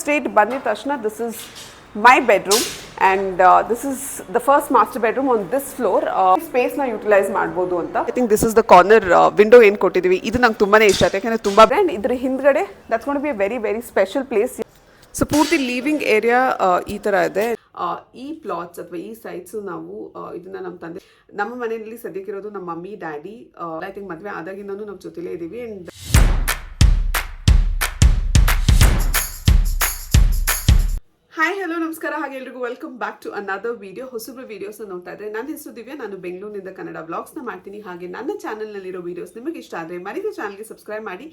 Straight ಬಂದಿದ ತಕ್ಷಣ this is my bedroom and this is the first master bedroom on this floor ಸ್ಪೇಸ್ನ utilise ಮಾಡ್ಬೋದು ಅಂತ. I think this is the corner window ಏನು ಕೊಟ್ಟಿದ್ದೀವಿ? ಇದು ನಂಗೆ ತುಂಬಾ ಇಷ್ಟ ಆಯ್ತು ಯಾಕಂದರೆ ತುಂಬ ಬ್ರ್ಯಾಂಡ್ ಇದ್ರ ಹಿಂದ್ಗಡೆ that's gone be a very very special place so ಪೂರ್ತಿ ಲಿವಿಂಗ್ ಏರಿಯಾ ಈ ಥರ ಇದೆ. ಈ ಪ್ಲಾಟ್ಸ್ ಅಥವಾ ಈ ಸೈಟ್ಸ್ ನಾವು ಇದನ್ನ ನಮ್ಮ ತಂದೆ ನಮ್ಮ ಮನೆಯಲ್ಲಿ ಸದ್ಯಕ್ಕಿರೋದು ನಮ್ಮ ಮಮ್ಮಿ ಡ್ಯಾಡಿ ಐ ಥಿಂಕ್ ಮದುವೆ ಆದಾಗಿಂದನೂ ನಮ್ಮ ಜೊತೆಲೇ ಇದ್ದೀವಿ ಆ್ಯಂಡ್ ಹಾಯ್ ಹಲೋ ನಮಸ್ಕಾರ. ಹಾಗೆ ಎಲ್ರಿಗೂ welcome back to another video ಹೊಸಬ್ರು ವಿಡಿಯೋಸ್ ನೋಡ್ತಾ ಇದ್ರೆ ನನ್ನ ಹೆಸರು ದಿವ್ಯಾ. ನಾನು ಬೆಂಗಳೂರಿನಿಂದ ಕನ್ನಡ ಬ್ಲಾಗ್ಸ್ನ ಮಾಡ್ತೀನಿ. ಹಾಗೆ ನನ್ನ ಚಾನಲ್ನಲ್ಲಿರೋ ವೀಡಿಯೋಸ್ ನಿಮಗೆ ಇಷ್ಟ ಆದರೆ ಮರಿದ ಚಾನಲ್ಗೆ ಸಬ್ಸ್ಕ್ರೈಬ್ ಮಾಡಿ.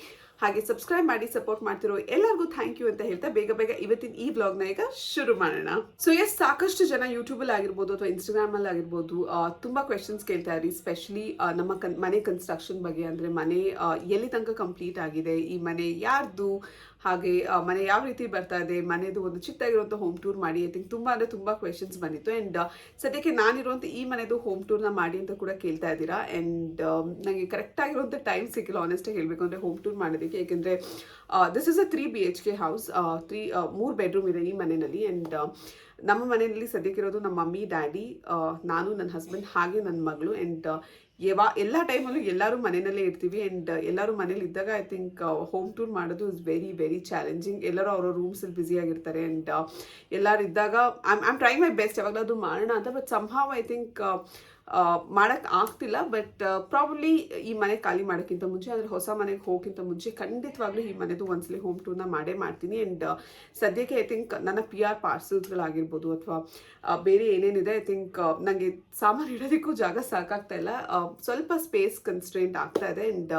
ಹಾಗೆ ಸಬ್ಸ್ಕ್ರೈಬ್ ಮಾಡಿ ಸಪೋರ್ಟ್ ಮಾಡ್ತಿರೋ ಎಲ್ಲರಿಗೂ ಥ್ಯಾಂಕ್ ಯು ಅಂತ ಹೇಳ್ತಾ ಬೇಗ ಬೇಗ ಇವತ್ತಿನ ಈ ಬ್ಲಾಗ್ನ ಈಗ ಶುರು ಮಾಡೋಣ. ಸೊ ಎಸ್ ಸಾಕಷ್ಟು ಜನ ಯೂಟ್ಯೂಬಲ್ಲಿ ಆಗಿರ್ಬೋದು ಅಥವಾ ಇನ್ಸ್ಟಾಗ್ರಾಮಲ್ಲಿ ಆಗಿರ್ಬೋದು ತುಂಬಾ ಕ್ವೆಶನ್ಸ್ ಕೇಳ್ತಾ ಇರಿ ಸ್ಪೆಷಲಿ ನಮ್ಮ ಕನ್, ಮನೆ ಕನ್ಸ್ಟ್ರಕ್ಷನ್ ಬಗ್ಗೆ ಅಂದರೆ ಮನೆ ಎಲ್ಲಿ ತನಕ ಕಂಪ್ಲೀಟ್ ಆಗಿದೆ? ಈ ಮನೆ ಯಾರ್ದು? ಹಾಗೆ ಮನೆ ಯಾವ ರೀತಿ ಬರ್ತಾ ಇದೆ ಮನೆಯದು ಒಂದು ಚಿಕ್ಕದಾಗಿರುವಂಥ ಹೋಮ್ ಟೂರ್ ಮಾಡಿ ಐ ಥಿಂಕ್ ತುಂಬ ಅಂದರೆ ತುಂಬ ಕ್ವೆಶನ್ಸ್ ಬಂದಿತ್ತು. ಆ್ಯಂಡ್ ಸದ್ಯಕ್ಕೆ ನಾನಿರುವಂಥ ಈ ಮನೆದು ಹೋಮ್ ಟೂರ್ನ ಮಾಡಿ ಅಂತ ಕೂಡ ಕೇಳ್ತಾ ಇದ್ದೀರಾ? ಆ್ಯಂಡ್ ನನಗೆ ಕರೆಕ್ಟ್ ಆಗಿರುವಂಥ ಟೈಮ್ ಸಿಕ್ಕಿಲ್ಲ ಆನೆಸ್ಟಾಗಿ ಹೇಳಬೇಕು ಅಂದರೆ ಹೋಮ್ ಟೂರ್ ಮಾಡೋದಕ್ಕೆ. ಏಕೆಂದರೆ this is a three B H K house three ಮೂರು ಬೆಡ್ರೂಮ್ ಇದೆ ಈ ಮನೆಯಲ್ಲಿ ಆ್ಯಂಡ್ ನಮ್ಮ ಮನೆಯಲ್ಲಿ ಸದ್ಯಕ್ಕಿರೋದು ನಮ್ಮ ಮಮ್ಮಿ ಡ್ಯಾಡಿ ನಾನು, ನನ್ನ ಹಸ್ಬೆಂಡ್ ಹಾಗೆ ನನ್ನ ಮಗಳು. ಆ್ಯಂಡ್ ಯಾವ ಎಲ್ಲ ಟೈಮಲ್ಲೂ ಎಲ್ಲರೂ ಮನೆಯಲ್ಲೇ ಇರ್ತೀವಿ ಆ್ಯಂಡ್ ಎಲ್ಲರೂ ಮನೇಲಿ ಇದ್ದಾಗ ಐ ಥಿಂಕ್ ಹೋಮ್ ಟೂರ್ ಮಾಡೋದು ಇಸ್ ವೆರಿ ವೆರಿ ಚಾಲೆಂಜಿಂಗ್ ಎಲ್ಲರೂ ಅವರ ರೂಮ್ಸಲ್ಲಿ ಬ್ಯುಸಿ ಆಗಿರ್ತಾರೆ ಆ್ಯಂಡ್ ಎಲ್ಲರೂ ಇದ್ದಾಗ I I'm try my best ಯಾವಾಗಲಾದರೂ ಮಾಡೋಣ ಅಂತ ಬಟ್ ಸಂಹಾವ್ ಐ ಥಿಂಕ್ ಮಾಡೋಕ್ಕೆ ಆಗ್ತಿಲ್ಲ ಬಟ್ ಪ್ರಾಬಬ್ಲಿ ಈ ಮನೆ ಖಾಲಿ ಮಾಡೋಕ್ಕಿಂತ ಮುಂಚೆ ಅಂದ್ರೆ ಹೊಸ ಮನೆಗೆ ಹೋಗೋಕ್ಕಿಂತ ಮುಂಚೆ ಖಂಡಿತವಾಗ್ಲೂ ಈ ಮನೆದು ಒಂದ್ಸಲಿ ಹೋಮ್ ಟೂರ್ನ ಮಾಡೇ ಮಾಡ್ತೀನಿ. ಆ್ಯಂಡ್ ಸದ್ಯಕ್ಕೆ ಐ ಥಿಂಕ್ ನನ್ನ ಪಿ ಆರ್ ಪಾರ್ಸಲ್ಸ್ಗಳಾಗಿರ್ಬೋದು ಅಥವಾ ಬೇರೆ ಏನೇನಿದೆ ಐ ಥಿಂಕ್ ನನಗೆ ಸಾಮಾನು ಇಡೋದಕ್ಕೂ ಜಾಗ ಸಾಕಾಗ್ತಾ ಇಲ್ಲ. ಸ್ವಲ್ಪ ಸ್ಪೇಸ್ ಕನ್ಸ್ಟ್ರೆಂಟ್ ಆಗ್ತಾ ಇದೆ. ಆ್ಯಂಡ್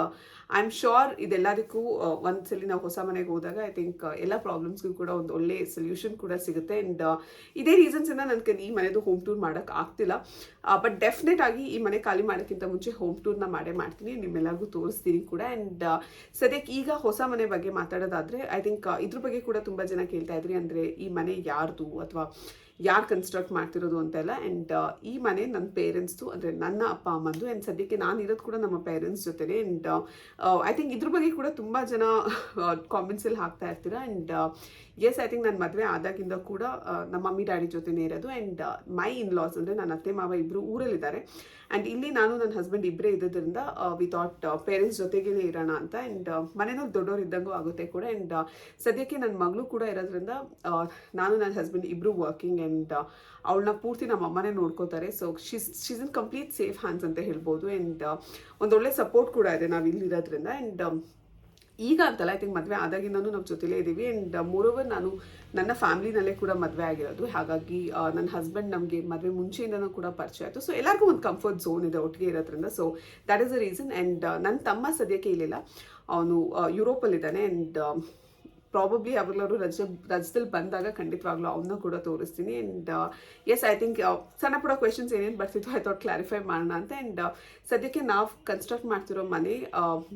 ಐ ಆಮ್ ಶ್ಯೋರ್ ಇದೆಲ್ಲದಕ್ಕೂ ಒಂದ್ಸಲಿ ನಾವು ಹೊಸ ಮನೆಗೆ ಹೋದಾಗ ಐ ಥಿಂಕ್ ಎಲ್ಲ ಪ್ರಾಬ್ಲಮ್ಸ್ಗೂ ಕೂಡ ಒಂದು ಒಳ್ಳೆ ಸೊಲ್ಯೂಷನ್ ಕೂಡ ಸಿಗುತ್ತೆ. ಆ್ಯಂಡ್ ಇದೇ ರೀಸನ್ಸಿಂದ ನನಗೆ ಈ ಮನೆದು ಹೋಮ್ ಟೂರ್ ಮಾಡೋಕ್ಕೆ ಆಗ್ತಿಲ್ಲ. ಬಟ್ ಡೆಫಿನೆಟ್ ಆಗಿ ಈ ಮನೆ ಖಾಲಿ ಮಾಡೋಕ್ಕಿಂತ ಮುಂಚೆ ಹೋಮ್ ಟೂರ್ನ ಮಾಡೇ ಮಾಡ್ತೀನಿ, ನಿಮ್ಮೆಲ್ಲರಿಗೂ ತೋರಿಸ್ತೀನಿ ಕೂಡ. ಆ್ಯಂಡ್ ಸದ್ಯಕ್ಕೆ ಈಗ ಹೊಸ ಮನೆ ಬಗ್ಗೆ ಮಾತಾಡೋದಾದರೆ ಐ ಥಿಂಕ್ ಇದ್ರ ಬಗ್ಗೆ ಕೂಡ ತುಂಬ ಜನ ಕೇಳ್ತಾ ಇದ್ರಿ. ಅಂದರೆ ಈ ಮನೆ ಯಾರ್ದು ಅಥವಾ ಯಾರು ಕನ್ಸ್ಟ್ರಕ್ಟ್ ಮಾಡ್ತಿರೋದು ಅಂತೆಲ್ಲ ಆ್ಯಂಡ್ ಈ ಮನೆ ನನ್ನ ಪೇರೆಂಟ್ಸ್ದು ಅಂದರೆ ನನ್ನ ಅಪ್ಪ, ಅಮ್ಮಂದು. ಆ್ಯಂಡ್ ಸದ್ಯಕ್ಕೆ ನಾನು ಇರೋದು ಕೂಡ ನಮ್ಮ ಪೇರೆಂಟ್ಸ್ ಜೊತೆನೆ. ಆ್ಯಂಡ್ ಐ ಥಿಂಕ್ ಇದ್ರ ಬಗ್ಗೆ ಕೂಡ ತುಂಬ ಜನ ಕಾಮೆಂಟ್ಸಲ್ಲಿ ಹಾಕ್ತಾ ಇರ್ತೀರ. ಆ್ಯಂಡ್ ಎಸ್ ಐ ಥಿಂಕ್ ನನ್ನ ಮದುವೆ ಆದಾಗಿಂದ ಕೂಡ ನಮ್ಮ ಮಮ್ಮಿ, ಡ್ಯಾಡಿ ಜೊತೆನೇ ಇರೋದು ಆ್ಯಂಡ್ ಮೈ ಇನ್ ಲಾಸ್ ಅಂದರೆ ನನ್ನ ಅತ್ತೆ, ಮಾವ ಇಬ್ಬರು ಊರಲ್ಲಿದ್ದಾರೆ. ಆ್ಯಂಡ್ ಇಲ್ಲಿ ನಾನು ನನ್ನ ಹಸ್ಬೆಂಡ್ ಇಬ್ಬರೇ ಇದ್ದರಿಂದ ವಿತೌಟ್ ಪೇರೆಂಟ್ಸ್ ಜೊತೆಗೇ ಇರೋಣ ಅಂತ ಆ್ಯಂಡ್ ಮನೇನೂ ದೊಡ್ಡವ್ರು ಇದ್ದಂಗೂ ಆಗುತ್ತೆ ಕೂಡ ಆ್ಯಂಡ್ ಸದ್ಯಕ್ಕೆ ನನ್ನ ಮಗಳು ಕೂಡ ಇರೋದ್ರಿಂದ ನಾನು ನನ್ನ ಹಸ್ಬೆಂಡ್ ಇಬ್ಬರು ವರ್ಕಿಂಗ್ ಆ್ಯಂಡ್ ಅವಳನ್ನ ಪೂರ್ತಿ ನಮ್ಮ ಅಮ್ಮನೇ ನೋಡ್ಕೋತಾರೆ. So she's she's in complete safe hands ಅಂತ ಹೇಳ್ಬೋದು ಆ್ಯಂಡ್ ಒಂದೊಳ್ಳೆ ಸಪೋರ್ಟ್ ಕೂಡ ಇದೆ ನಾವು ಇಲ್ಲಿರೋದ್ರಿಂದ ಆ್ಯಂಡ್ ಈಗ ಅಂತಲ್ಲ ಐ ಥಿಂಕ್ ಮದುವೆ ಆದಾಗಿಂದನೂ ನಮ್ಮ ಜೊತೆಲೇ ಇದ್ದೀವಿ ಆ್ಯಂಡ್ ಮೋರೋವರ್ ನಾನು ನನ್ನ ಫ್ಯಾಮಿಲಿನಲ್ಲೇ ಕೂಡ ಮದುವೆ ಆಗಿರೋದು. ಹಾಗಾಗಿ ನನ್ನ ಹಸ್ಬೆಂಡ್ ನಮಗೆ ಮದುವೆ ಮುಂಚೆಯಿಂದನೂ ಕೂಡ ಪರಿಚಯ ಆಯಿತು. ಸೊ ಎಲ್ಲರಿಗೂ ಒಂದು ಕಂಫರ್ಟ್ ಝೋನ್ ಇದೆ ಒಟ್ಟಿಗೆ ಇರೋದ್ರಿಂದ. So that is a reason and ನನ್ನ ತಮ್ಮ ಸದ್ಯಕ್ಕೆ ಇಲ್ಲಿಲ್ಲ. ಅವನು ಯುರೋಪಲ್ಲಿದ್ದಾನೆ ಆ್ಯಂಡ್ ಪ್ರಾಬಬ್ಲಿ ಯಾವಾಗಲಾದ್ರು ರಜೆ, ರಜದಲ್ಲಿ ಬಂದಾಗ ಖಂಡಿತವಾಗ್ಲೂ ಅವನ್ನ ಕೂಡ ತೋರಿಸ್ತೀನಿ. ಆ್ಯಂಡ್ ಎಸ್ ಐ ಥಿಂಕ್ ಸಣ್ಣ ಪುಟ್ಟ ಕ್ವೆಶನ್ಸ್ ಏನೇನು ಬರ್ತಿತ್ತು ಐ ಥಾಟ್ ಕ್ಲಾರಿಫೈ ಮಾಡೋಣ ಅಂತ. ಆ್ಯಂಡ್ ಸದ್ಯಕ್ಕೆ ನಾವು ಕನ್ಸ್ಟ್ರಕ್ಟ್ ಮಾಡ್ತಿರೋ ಮನೆ